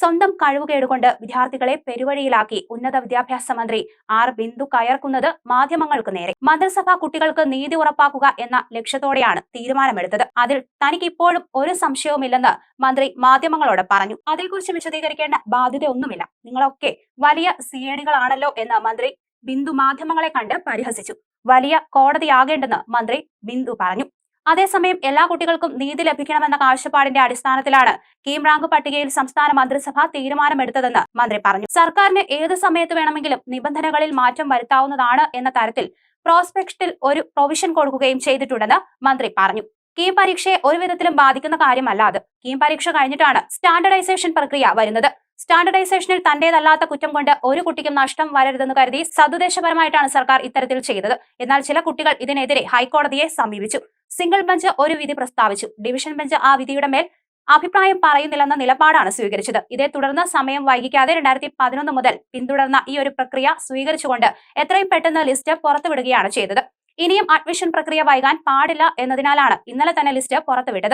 സ്വന്തം കഴിവുകേടുകൊണ്ട് വിദ്യാർത്ഥികളെ പെരുവഴിയിലാക്കി ഉന്നത വിദ്യാഭ്യാസ മന്ത്രി ആർ ബിന്ദു കയർക്കുന്നത് മാധ്യമങ്ങൾക്ക് നേരെ. മന്ത്രിസഭ കുട്ടികൾക്ക് നീതി ഉറപ്പാക്കുക എന്ന ലക്ഷ്യത്തോടെയാണ് തീരുമാനമെടുത്തത്. അതിൽ തനിക്ക് ഇപ്പോഴും ഒരു സംശയവുമില്ലെന്ന് മന്ത്രി മാധ്യമങ്ങളോട് പറഞ്ഞു. അതേക്കുറിച്ച് വിശദീകരിക്കേണ്ട ബാധ്യതയൊന്നുമില്ല. നിങ്ങളൊക്കെ വലിയ സിയേണികളാണല്ലോ എന്ന് മന്ത്രി ബിന്ദു മാധ്യമങ്ങളെ കണ്ട് പരിഹസിച്ചു. വലിയ കോടതിയാകേണ്ടെന്ന് മന്ത്രി ബിന്ദു പറഞ്ഞു. അതേസമയം എല്ലാ കുട്ടികൾക്കും നീതി ലഭിക്കണമെന്ന കാഴ്ചപ്പാടിന്റെ അടിസ്ഥാനത്തിലാണ് കീം റാങ്ക് പട്ടികയിൽ സംസ്ഥാന മന്ത്രിസഭ തീരുമാനമെടുത്തതെന്ന് മന്ത്രി പറഞ്ഞു. സർക്കാരിന് ഏത് സമയത്ത് വേണമെങ്കിലും നിബന്ധനകളിൽ മാറ്റം വരുത്താവുന്നതാണ് എന്ന തരത്തിൽ പ്രോസ്പെക്ടിൽ ഒരു പ്രൊവിഷൻ കൊടുക്കുകയും ചെയ്തിട്ടുണ്ടെന്ന് മന്ത്രി പറഞ്ഞു. കീം പരീക്ഷയെ ഒരു വിധത്തിലും ബാധിക്കുന്ന കാര്യമല്ല അത്. കീം പരീക്ഷ കഴിഞ്ഞിട്ടാണ് സ്റ്റാൻഡർഡൈസേഷൻ പ്രക്രിയ വരുന്നത്. സ്റ്റാൻഡർഡൈസേഷനിൽ തന്റേതല്ലാത്ത കുറ്റം കൊണ്ട് ഒരു കുട്ടിക്കും നഷ്ടം വരരുതെന്ന് കരുതി സതുദ്ദേശപരമായിട്ടാണ് സർക്കാർ ഇത്തരത്തിൽ ചെയ്തത്. എന്നാൽ ചില കുട്ടികൾ ഇതിനെതിരെ ഹൈക്കോടതിയെ സമീപിച്ചു. സിംഗിൾ ബെഞ്ച് ഒരു വിധി പ്രസ്താവിച്ചു. ഡിവിഷൻ ബെഞ്ച് ആ വിധിയുടെ മേൽ അഭിപ്രായം പറയുന്നില്ലെന്ന നിലപാടാണ് സ്വീകരിച്ചത്. ഇതേ തുടർന്ന് സമയം വൈകിക്കാതെ രണ്ടായിരത്തി പതിനൊന്ന് മുതൽ പിന്തുടർന്ന ഈ ഒരു പ്രക്രിയ സ്വീകരിച്ചുകൊണ്ട് എത്രയും പെട്ടെന്ന് ലിസ്റ്റ് പുറത്തുവിടുകയാണ് ചെയ്തത്. ഇനിയും അഡ്മിഷൻ പ്രക്രിയ വൈകാൻ പാടില്ല എന്നതിനാലാണ് ഇന്നലെ തന്നെ ലിസ്റ്റ് പുറത്തുവിട്ടത്.